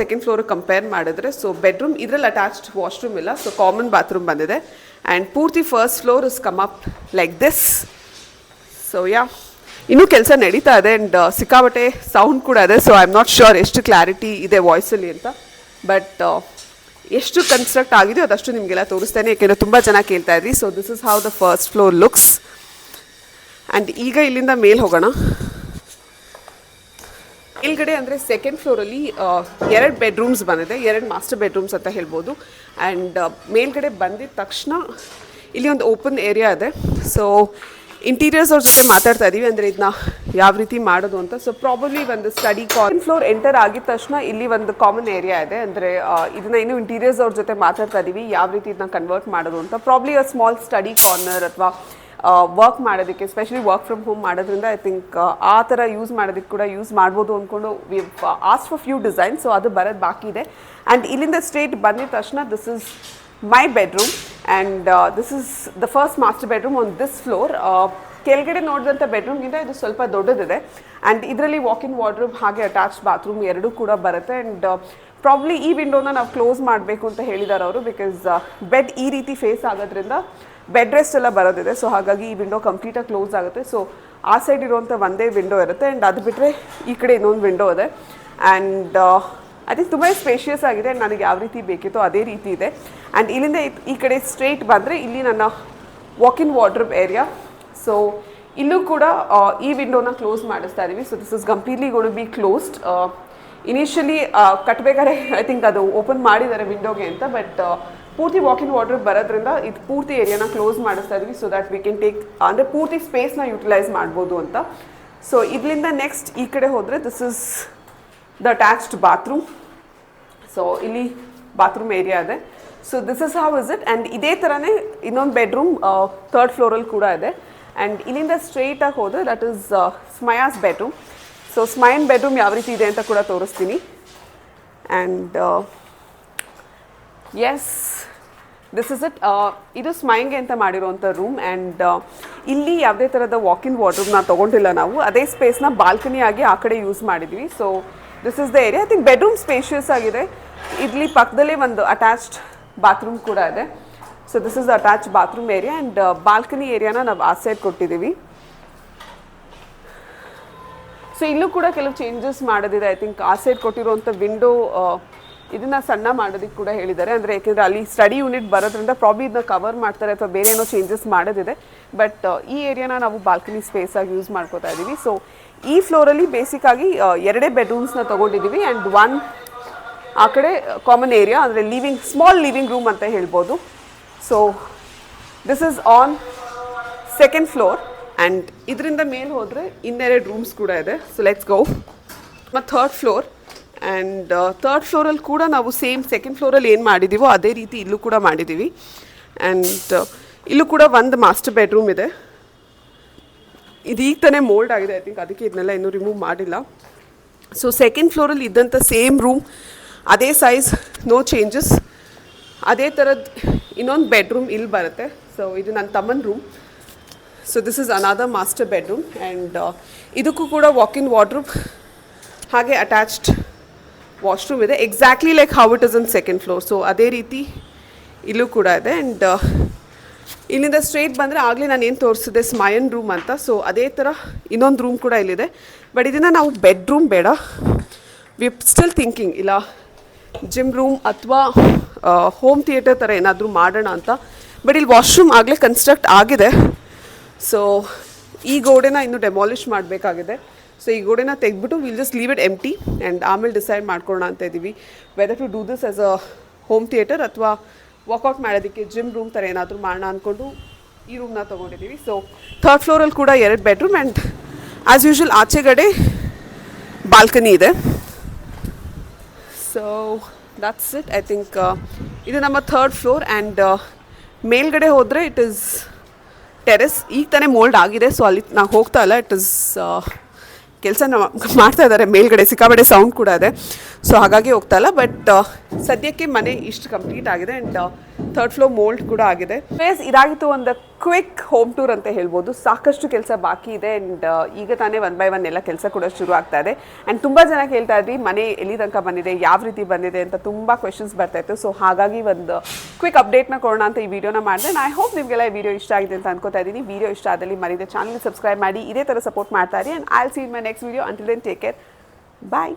ಸೆಕೆಂಡ್ ಫ್ಲೋರ್ ಕಂಪೇರ್ ಮಾಡಿದ್ರೆ ಸೊ ಬೆಡ್ರೂಮ್ ಇದರಲ್ಲಿ ಅಟ್ಯಾಚ್ಡ್ ವಾಶ್ರೂಮ್ ಇಲ್ಲ. ಸೊ ಕಾಮನ್ ಬಾತ್ರೂಮ್ ಬಂದಿದೆ. ಆ್ಯಂಡ್ ಪೂರ್ತಿ first floor is come up like this so yeah ಇನ್ನೂ ಕೆಲಸ ನಡೀತಾ ಇದೆ ಆ್ಯಂಡ್ ಸಿಕ್ಕಾಬಟ್ಟೆ ಸೌಂಡ್ ಕೂಡ ಇದೆ. So I am not sure ಎಷ್ಟು ಕ್ಲಾರಿಟಿ ಇದೆ ವಾಯ್ಸಲ್ಲಿ ಅಂತ. ಬಟ್ ಎಷ್ಟು ಕನ್ಸ್ಟ್ರಕ್ಟ್ ಆಗಿದೆಯೋ ಅದಷ್ಟು ನಿಮಗೆಲ್ಲ ತೋರಿಸ್ತೇನೆ. ಯಾಕೆಂದರೆ ತುಂಬ ಜನ ಕೇಳ್ತಾ ಇದ್ರಿ. So this is how the first floor looks and ಈಗ ಇಲ್ಲಿಂದ ಮೇಲ್ ಹೋಗೋಣ. ಮೇಲ್ಗಡೆ ಅಂದರೆ ಸೆಕೆಂಡ್ ಫ್ಲೋರಲ್ಲಿ ಎರಡು ಬೆಡ್ರೂಮ್ಸ್ ಬಂದಿದೆ. ಎರಡು ಮಾಸ್ಟರ್ ಬೆಡ್ರೂಮ್ಸ್ ಅಂತ ಹೇಳ್ಬೋದು. ಆ್ಯಂಡ್ ಮೇಲ್ಗಡೆ ಬಂದಿದ ತಕ್ಷಣ ಇಲ್ಲಿ ಒಂದು ಓಪನ್ ಏರಿಯಾ ಇದೆ. ಸೊ ಇಂಟೀರಿಯರ್ಸ್ ಅವ್ರ ಜೊತೆ ಮಾತಾಡ್ತಾ ಇದೀವಿ ಅಂದರೆ ಇದನ್ನ ಯಾವ ರೀತಿ ಮಾಡೋದು ಅಂತ. ಸೊ ಪ್ರಾಬಬ್ಲಿ ಒಂದು ಸ್ಟಡಿ ಕಾರ್ನ್ ಫ್ಲೋರ್ ಎಂಟರ್ ಆಗಿದ ತಕ್ಷಣ ಇಲ್ಲಿ ಒಂದು ಕಾಮನ್ ಏರಿಯಾ ಇದೆ. ಅಂದರೆ ಇದನ್ನ ಇನ್ನೂ ಇಂಟೀರಿಯರ್ಸ್ ಅವ್ರ ಜೊತೆ ಮಾತಾಡ್ತಾ ಇದ್ದೀವಿ ಯಾವ ರೀತಿ ಇದನ್ನ ಕನ್ವರ್ಟ್ ಮಾಡೋದು ಅಂತ. Probably a small study corner ಅಥವಾ ವರ್ಕ್ ಮಾಡೋದಕ್ಕೆ ಸ್ಪೆಷಲಿ ವರ್ಕ್ ಫ್ರಮ್ ಹೋಮ್ ಮಾಡೋದ್ರಿಂದ ಐ ಥಿಂಕ್ ಆ ಥರ ಯೂಸ್ ಮಾಡೋದಕ್ಕೆ ಕೂಡ ಯೂಸ್ ಮಾಡ್ಬೋದು ಅಂದ್ಕೊಂಡು we asked for few design so ಅದು ಬರೋದು ಬಾಕಿ ಇದೆ. ಆ್ಯಂಡ್ ಇಲ್ಲಿಂದ ಸ್ಟ್ರೇಟ್ ಬಂದಿದ ತಕ್ಷಣ this is my bedroom and this is the first master bedroom on this floor ಕೆಳಗಡೆ ನೋಡಿದಂಥ ಬೆಡ್ರೂಮ್ಗಿಂತ ಇದು ಸ್ವಲ್ಪ ದೊಡ್ಡದಿದೆ. ಆ್ಯಂಡ್ ಇದರಲ್ಲಿ ವಾಕ್ ಇನ್ ವಾರ್ಡ್ರೂಮ್ ಹಾಗೆ ಅಟ್ಯಾಚ್ ಬಾತ್ರೂಮ್ ಎರಡೂ ಕೂಡ ಬರುತ್ತೆ. ಆ್ಯಂಡ್ ಪ್ರಾಬ್ಲಿ ಈ ವಿಂಡೋನ ನಾವು ಕ್ಲೋಸ್ ಮಾಡಬೇಕು ಅಂತ ಹೇಳಿದ್ದಾರೆ ಅವರು ಬಿಕಾಸ್ ಬೆಡ್ ಈ ರೀತಿ ಫೇಸ್ ಆಗೋದ್ರಿಂದ ಬೆಡ್ ರೆಸ್ಟ್ ಎಲ್ಲ ಬರೋದಿದೆ. ಸೊ ಹಾಗಾಗಿ ಈ ವಿಂಡೋ ಕಂಪ್ಲೀಟಾಗಿ ಕ್ಲೋಸ್ ಆಗುತ್ತೆ. ಸೊ ಆ ಸೈಡ್ ಇರುವಂಥ ಒಂದೇ ವಿಂಡೋ ಇರುತ್ತೆ. ಆ್ಯಂಡ್ ಅದು ಬಿಟ್ಟರೆ ಈ ಕಡೆ ಇನ್ನೊಂದು ವಿಂಡೋ ಇದೆ. ಆ್ಯಂಡ್ ಥಿಂಕ್ ತುಂಬ ಸ್ಪೇಷಿಯಸ್ ಆಗಿದೆ. ನನಗೆ ಯಾವ ರೀತಿ ಬೇಕಿತ್ತೋ ಅದೇ ರೀತಿ ಇದೆ. ಆ್ಯಂಡ್ ಇಲ್ಲಿಂದ ಈ ಕಡೆ ಸ್ಟ್ರೇಟ್ ಬಂದರೆ ಇಲ್ಲಿ ನನ್ನ walk in wardrobe area so ಇಲ್ಲೂ ಕೂಡ ಈ ವಿಂಡೋನ ಕ್ಲೋಸ್ ಮಾಡಿಸ್ತಾ ಇದ್ದೀವಿ so this is completely gonna be closed initially ಕಟ್ಟಬೇಕಾದ್ರೆ I think ಅದು ಓಪನ್ ಮಾಡಿದ್ದಾರೆ ವಿಂಡೋಗೆ ಅಂತ. ಬಟ್ ಪೂರ್ತಿ ವಾಕ್ ಇನ್ ವಾಟರ್ ಬರೋದ್ರಿಂದ ಇದು ಪೂರ್ತಿ ಏರಿಯಾನ ಕ್ಲೋಸ್ ಮಾಡಿಸ್ತಾ ಇದ್ವಿ. So that we can take ಅಂದರೆ ಪೂರ್ತಿ ಸ್ಪೇಸ್ನ ಯುಟಿಲೈಸ್ ಮಾಡ್ಬೋದು ಅಂತ. ಸೊ ಇದರಿಂದ ನೆಕ್ಸ್ಟ್ ಈ ಕಡೆ ಹೋದರೆ this is the attached bathroom so ಇಲ್ಲಿ ಬಾತ್ರೂಮ್ ಏರಿಯಾ ಇದೆ. So this is how is it and ಇದೇ ಥರನೇ ಇನ್ನೊಂದು ಬೆಡ್ರೂಮ್ ಥರ್ಡ್ ಫ್ಲೋರಲ್ಲಿ ಕೂಡ ಇದೆ. ಆ್ಯಂಡ್ ಇಲ್ಲಿಂದ ಸ್ಟ್ರೈಟಾಗಿ ಹೋದರೆ that is Smaya's bedroom so ಸ್ಮಯನ್ bedroom ಯಾವ ರೀತಿ ಇದೆ ಅಂತ ಕೂಡ ತೋರಿಸ್ತೀನಿ. And yes this is it ಇದು ಸ್ಮೈಂಗೆ ಅಂತ ಮಾಡಿರುವಂಥ ರೂಮ್ ಆ್ಯಂಡ್ ಇಲ್ಲಿ ಯಾವುದೇ ಥರದ ವಾಕಿನ್ ವಾರ್ಡ್ರೂಮ್ನ ತೊಗೊಂಡಿಲ್ಲ ನಾವು. ಅದೇ ಸ್ಪೇಸ್ನ ಬಾಲ್ಕನಿ ಆಗಿ ಆ ಕಡೆ ಯೂಸ್ ಮಾಡಿದ್ವಿ. So this is the area I think bedroom spacious ಆಗಿದೆ. ಇಲ್ಲಿ ಪಕ್ಕದಲ್ಲೇ ಒಂದು ಅಟ್ಯಾಚ್ಡ್ ಬಾತ್ರೂಮ್ ಕೂಡ ಇದೆ. So this is attach bathroom area and balcony ಏರಿಯಾನ ನಾವು ಆ ಸೈಡ್ ಕೊಟ್ಟಿದ್ದೀವಿ ಸೊ ಇಲ್ಲೂ ಕೂಡ ಕೆಲವು ಚೇಂಜಸ್ ಮಾಡೋದಿದೆ. ಐ ಥಿಂಕ್ ಆ ಸೈಡ್ ಕೊಟ್ಟಿರುವಂಥ ವಿಂಡೋ ಇದನ್ನ ಸಣ್ಣ ಮಾಡೋದಕ್ಕೆ ಕೂಡ ಹೇಳಿದ್ದಾರೆ. ಅಂದರೆ ಯಾಕೆಂದರೆ ಅಲ್ಲಿ ಸ್ಟಡಿ ಯೂನಿಟ್ ಬರೋದ್ರಿಂದ ಪ್ರಾಬ್ಲಿ ಇದನ್ನ ಕವರ್ ಮಾಡ್ತಾರೆ ಅಥವಾ ಬೇರೆ ಏನೋ ಚೇಂಜಸ್ ಮಾಡೋದಿದೆ. ಬಟ್ ಈ ಏರಿಯಾನ ನಾವು ಬಾಲ್ಕನಿ ಸ್ಪೇಸ್ ಆಗಿ ಯೂಸ್ ಮಾಡ್ಕೋತಾ ಇದ್ದೀವಿ ಸೊ ಈ ಫ್ಲೋರಲ್ಲಿ ಬೇಸಿಕ್ ಆಗಿ ಎರಡೇ ಬೆಡ್ರೂಮ್ಸ್ನ ತೊಗೊಂಡಿದ್ದೀವಿ ಆ್ಯಂಡ್ ಒನ್ ಆ ಕಡೆ ಕಾಮನ್ ಏರಿಯಾ ಅಂದರೆ ಲಿವಿಂಗ್ ಸ್ಮಾಲ್ ಲಿವಿಂಗ್ ರೂಮ್ ಅಂತ ಹೇಳ್ಬೋದು. So this is on second floor and ಇದರಿಂದ ಮೇಲೆ ಹೋದರೆ ಇನ್ನೆರಡು ರೂಮ್ಸ್ ಕೂಡ ಇದೆ. ಸೊ ಲೆಟ್ಸ್ ಗೋ ಮತ್ತು ಥರ್ಡ್ ಫ್ಲೋರ್ ಆ್ಯಂಡ್ ಥರ್ಡ್ ಫ್ಲೋರಲ್ಲಿ ಕೂಡ ನಾವು ಸೇಮ್ ಸೆಕೆಂಡ್ ಫ್ಲೋರಲ್ಲಿ ಏನು ಮಾಡಿದ್ದೀವೋ ಅದೇ ರೀತಿ ಇಲ್ಲೂ ಕೂಡ ಮಾಡಿದ್ದೀವಿ ಆ್ಯಂಡ್ ಇಲ್ಲೂ ಕೂಡ ಒಂದು ಮಾಸ್ಟರ್ ಬೆಡ್ರೂಮ್ ಇದೆ. ಇದೀಗ ತಾನೇ ಮೋಲ್ಡ್ ಆಗಿದೆ ಐ ಥಿಂಕ್ ಅದಕ್ಕೆ ಇದನ್ನೆಲ್ಲ ಇನ್ನೂ ರಿಮೂವ್ ಮಾಡಿಲ್ಲ. ಸೊ ಸೆಕೆಂಡ್ ಫ್ಲೋರಲ್ಲಿ ಇದ್ದಂಥ ಸೇಮ್ ರೂಮ್ ಅದೇ ಸೈಜ್ ನೋ ಚೇಂಜಸ್ ಅದೇ ಥರದ್ದು ಇನ್ನೊಂದು ಬೆಡ್ರೂಮ್ ಇಲ್ಲಿ ಬರುತ್ತೆ. ಸೊ ಇದು ನನ್ನ ತಮ್ಮನ room so this is another master bedroom and ಇದಕ್ಕೂ ಕೂಡ ವಾಕ್ ಇನ್ ವಾರ್ಡ್ರೂಮ್ ಹಾಗೆ ಅಟ್ಯಾಚ್ಡ್ ವಾಶ್ರೂಮ್ ಇದೆ. Exactly like how it is in second floor so ಅದೇ ರೀತಿ ಇಲ್ಲೂ ಕೂಡ ಇದೆ. ಆ್ಯಂಡ್ ಇಲ್ಲಿಂದ ಸ್ಟ್ರೇಟ್ ಬಂದರೆ ಆಗಲೇ ನಾನು ಏನು ತೋರಿಸಿದೆ ಸ್ಮಯನ್ ರೂಮ್ ಅಂತ. ಸೊ ಅದೇ ಥರ ಇನ್ನೊಂದು ರೂಮ್ ಕೂಡ ಇಲ್ಲಿದೆ. ಬಟ್ ಇದನ್ನು ನಾವು ಬೆಡ್ರೂಮ್ ಬೇಡ. ವಿ ಸ್ಟಿಲ್ ಥಿಂಕಿಂಗ್ ಇಲ್ಲ ಜಿಮ್ ರೂಮ್ ಅಥವಾ ಹೋಮ್ ಥಿಯೇಟರ್ ಥರ ಏನಾದರೂ ಮಾಡೋಣ ಅಂತ. ಬಟ್ ಇಲ್ಲಿ ವಾಶ್ರೂಮ್ ಆಗಲೇ ಕನ್ಸ್ಟ್ರಕ್ಟ್ ಆಗಿದೆ. ಸೊ ಈ ಗೋಡೆನ ಇನ್ನು ಡೆಮಾಲಿಷ್ ಮಾಡಬೇಕಾಗಿದೆ. ಸೊ ಈ ಗೋಡೆನ ತೆಗೆದ್ಬಿಟ್ಟು ವಿಲ್ ಜಸ್ಟ್ ಲೀವ್ ಇಟ್ ಟಿ ಆ್ಯಂಡ್ ಆಮೇಲೆ ಡಿಸೈಡ್ ಮಾಡ್ಕೊಳ್ಳೋಣ ಅಂತ ಇದ್ದೀವಿ. Whether to do this as a home theatre ಅಥವಾ ವರ್ಕೌಟ್ ಮಾಡೋದಕ್ಕೆ ಜಿಮ್ ರೂಮ್ ಥರ ಏನಾದರೂ ಮಾಡೋಣ ಅಂದ್ಕೊಂಡು ಈ ರೂಮ್ನ ತೊಗೊಂಡಿದ್ದೀವಿ. ಸೊ ಥರ್ಡ್ ಫ್ಲೋರಲ್ಲಿ ಕೂಡ ಎರಡು ಬೆಡ್ರೂಮ್ ಆ್ಯಂಡ್ ಆ್ಯಸ್ ಯೂಶ್ವಲ್ ಆಚೆಗಡೆ ಬಾಲ್ಕನಿ ಇದೆ. So that's it I think ಇದು ನಮ್ಮ ಥರ್ಡ್ ಫ್ಲೋರ್ ಆ್ಯಂಡ್ ಮೇಲ್ಗಡೆ ಹೋದರೆ ಇಟ್ ಇಸ್ ಟೆರೆಸ್ ಈಗ ತಾನೇ ಮೋಲ್ಡ್ ಆಗಿದೆ ಸೊ ಅಲ್ಲಿ ನಾವು ಹೋಗ್ತಾ ಇಲ್ಲ. ಇಟ್ ಇಸ್ ಕೆಲಸ ಮಾಡ್ತಾ ಇದ್ದಾರೆ ಮೇಲ್ಗಡೆ ಸಿಕ್ಕಾಬಡೆ ಸೌಂಡ್ ಕೂಡ ಇದೆ ಸೊ ಹಾಗಾಗಿ ಹೋಗ್ತಾ ಇಲ್ಲ ಬಟ್ ಸದ್ಯಕ್ಕೆ ಮನೆ ಇಷ್ಟು ಕಂಪ್ಲೀಟ್ ಆಗಿದೆ ಆ್ಯಂಡ್ ಥರ್ಡ್ ಫ್ಲೋರ್ ಮೋಲ್ಡ್ ಕೂಡ ಆಗಿದೆ. ಪ್ಲೇಸ್ ಇದಾಗಿತ್ತು ಒಂದು ಕ್ವಿಕ್ ಹೋಮ್ ಟೂರ್ ಅಂತ ಹೇಳ್ಬೋದು. ಸಾಕಷ್ಟು ಕೆಲಸ ಬಾಕಿ ಇದೆ ಆ್ಯಂಡ್ ಈಗ ತಾನೇ ಒನ್ ಬೈ ಒನ್ ಎಲ್ಲ ಕೆಲಸ ಕೂಡ ಶುರು ಆಗ್ತಾ ಇದೆ. ಆ್ಯಂಡ್ ತುಂಬ ಜನ ಕೇಳ್ತಾ ಇದ್ರಿ, ಮನೆ ಎಲ್ಲಿ ತನಕ ಬಂದಿದೆ, ಯಾವ ರೀತಿ ಬಂದಿದೆ ಅಂತ ತುಂಬ ಕ್ವೆಶನ್ಸ್ ಬರ್ತಾ ಇತ್ತು. ಸೊ ಹಾಗಾಗಿ ಒಂದು ಕ್ವಿಕ್ ಅಪ್ಡೇಟ್ನ ಕೊಡೋಣ ಅಂತ ಈ ವಿಡಿಯೋನ ಮಾಡಿದೆ. ಐ ಹೋಪ್ ನಿಮಗೆಲ್ಲ ಈ ವಿಡಿಯೋ ಇಷ್ಟ ಆಗಿದೆ ಅಂತ ಅನ್ಕೋತಾ ಇದ್ದೀನಿ. ವಿಡಿಯೋ ಇಷ್ಟ ಆದಲ್ಲಿ ಮರಿದೆ ಚಾನಲ್ ಸಬ್ಸ್ಕ್ರೈಬ್ ಮಾಡಿ, ಇದೇ ಥರ ಸಪೋರ್ಟ್ ಮಾಡ್ತಾ ಇರಿ. And I see my next video until then take care bye